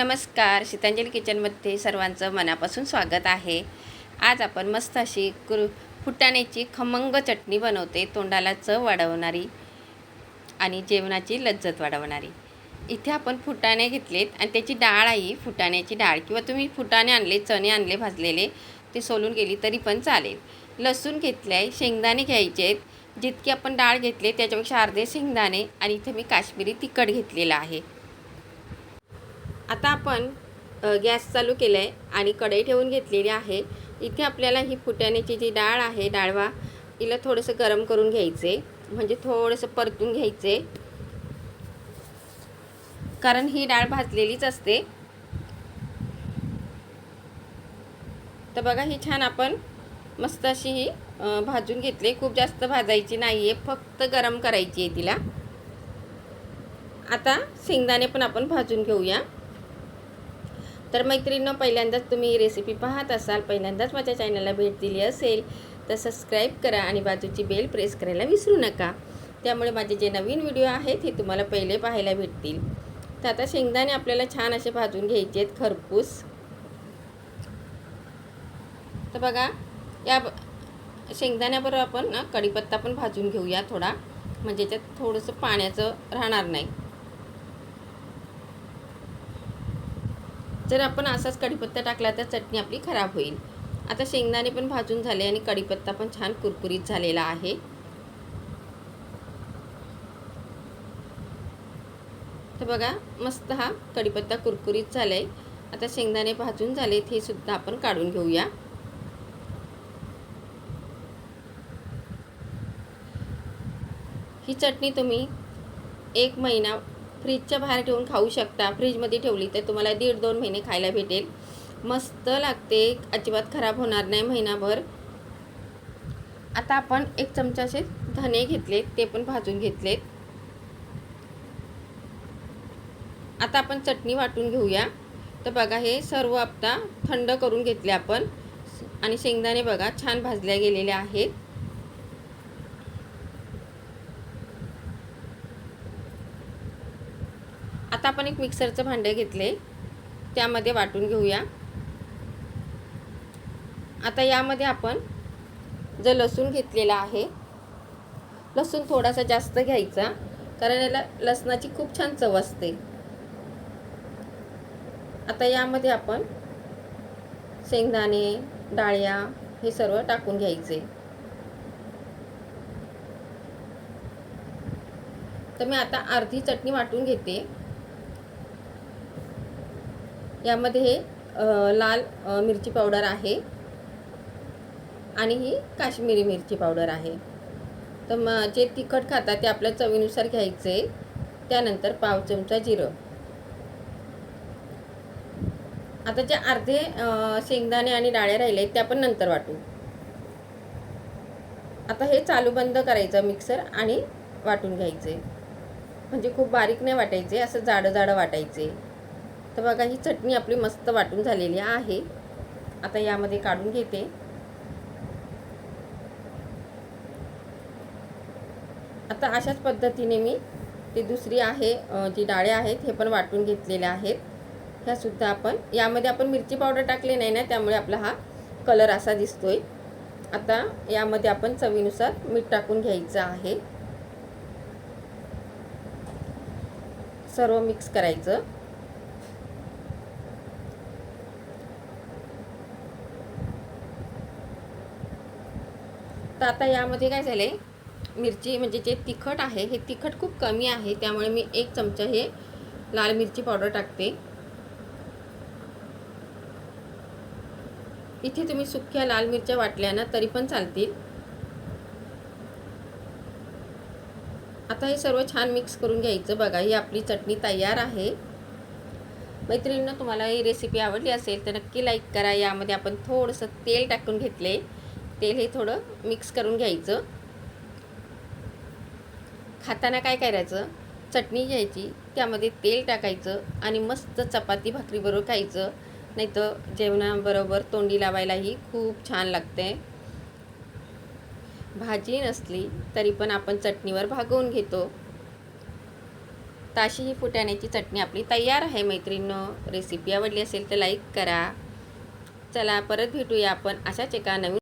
नमस्कार शीतांजली किचनमध्ये सर्वांचं मनापासून स्वागत आहे. आज आपण मस्त अशी कुरु फुटाण्याची खमंग चटणी बनवते तोंडाला चव वाढवणारी आणि जेवणाची लज्जत वाढवणारी. इथे आपण फुटाणे घेतलेत आणि त्याची डाळ आहे फुटाण्याची डाळ किंवा तुम्ही फुटाणे आणले चणे आणले भाजलेले ते सोलून गेली तरी पण चालेल. लसूण घेतले आहे शेंगदाणे घ्यायचे आहेत. जितके आपण डाळ घेतले त्याच्यापेक्षा अर्धे शेंगदाणे आणि इथे मी काश्मीरी तिखट घेतलेलं आहे. आता आपण गॅस चालू केला आहे आणि कढई ठेवून घेतलेली आहे. इथे आपल्याला ही फुटाण्याची जी डाळ आहे डाळवा हिला थोडंसं गरम करून घ्यायचे. म्हणजे थोडंसं परतून घ्यायचे. कारण ही डाळ भाजलेलीच असते. तर बघा ही छान आपण मस्त अशी ही भाजून घेतली खूप जास्त भाजायची नाही आहे फक्त गरम करायची आहे तिला. आता शेंगदाणे पण आपण भाजून घेऊया. तर मैत्रिणींनो पहिल्यांदाच तुम्ही रेसिपी पाहत असाल पहिल्यांदाच माझ्या चॅनलला भेट दिली असेल तर सबस्क्राईब करा आणि बाजूची बेल प्रेस करायला विसरू नका. त्यामुळे माझे जे नवीन व्हिडिओ आहेत हे तुम्हाला पहिले पाहायला भेटतील. तर आता शेंगदाणे आपल्याला छान असे भाजून घ्यायचे आहेत खरपूस. तर बघा या शेंगदाण्याबरोबर आपण ना कढीपत्ता पण भाजून घेऊया थोडा. म्हणजे त्यात थोडंसं पाण्याचं राहणार नाही. जर आपण असाच कढीपत्ता टाकला तर चटणी आपली खराब होईल. आता शेंगदाणे पण भाजून झाले आणि कढीपत्ता पण छान कुरकुरीत झालेला आहे. तर बघा मस्त हा कढीपत्ता कुरकुरीत झाला आहे आता शेंगदाणे भाजून झालेत हे सुद्धा आपण काढून घेऊया. ही चटणी तुम्ही एक महिना फ्रीजच्या बाहेर ठेवून खाऊ शकता. फ्रीजमध्ये ठेवली तर तुम्हाला दीड दोन महिने खायला भेटेल. मस्त लागते. अजिबात खराब होणार नाही महिनाभर. आता आपण एक चमचाचे धने घेतलेत. ते पण भाजून घेतलेत. आता आपण चटणी वाटून घेऊया. तर बघा हे सर्व आपता थंड करून घेतले आपण. आणि शेंगदाणे बघा छान भाजल्या गेलेले आहेत. आता आपण एक मिक्सरचं भांडं घेतले. त्यामध्ये वाटून घेऊया. आता यामध्ये आपण जो लसूण घेतलेला आहे लसूण थोडासा जास्त घ्यायचा कारण याला लसणाची खूप छान चव असते. आता यामध्ये आपण शेंगदाणे डाळ्या हे सर्व टाकून घ्यायचे. तर मी आता अर्धी चटणी वाटून घेते. यामध्ये हे लाल मिरची पावडर आहे. आणि ही काश्मीरी मिरची पावडर आहे. तर मग जे तिखट खातात ते आपल्या चवीनुसार घ्यायचे. त्यानंतर पाव चमचा जिरं. आता जे अर्धे शेंगदाणे आणि डाळ्या राहिले त्या पण नंतर वाटू. आता हे चालू बंद करायचं मिक्सर आणि वाटून घ्यायचे. म्हणजे खूप बारीक नाही वाटायचे असं जाडं जाडं वाटायचे. तर बघा ही चटणी आपली मस्त वाटून झालेली आहे. आता यामध्ये काढून घेते. आता अशाच पद्धतीने मी ती दुसरी आहे जी डाळे आहेत हे पण वाटून घेतलेल्या आहेत. ह्यासुद्धा आपण यामध्ये आपण मिरची पावडर टाकली नाही ना त्यामुळे आपला हा कलर असा दिसतोय. आता यामध्ये आपण चवीनुसार मीठ टाकून घ्यायचं आहे. सर्व मिक्स करायचं. तर आता यामध्ये काय झालं आहे मिरची म्हणजे जे तिखट आहे हे तिखट खूप कमी आहे. त्यामुळे मी एक चमचा हे लाल मिरची पावडर टाकते. इथे तुम्ही सुख्या लाल मिरच्या वाटल्या ना तरी पण चालतील. आता हे सर्व छान मिक्स करून घ्यायचं. बघा ही आपली चटणी तयार आहे. मैत्रिणींना तुम्हाला ही रेसिपी आवडली असेल तर नक्की लाईक करा. यामध्ये आपण थोडंसं तेल टाकून घेतले तेल हे थोडं मिक्स करून घ्यायचं. खाताना काय करायचं? चटणी घ्यायची त्यामध्ये तेल टाकायचं आणि मस्त चपाती भाकरीबरोबर खायचं. नाही तर जेवणाबरोबर तोंडी लावायलाही खूप छान लागते. भाजी नसली तरी पण आपण चटणीवर भागवून घेतो. ताशी ही फुटाण्याची चटणी आपली तयार आहे मैत्रिणींनो. रेसिपी आवडली असेल तर लाईक करा. चला परत भेटूया आपण अशाच एका नवीन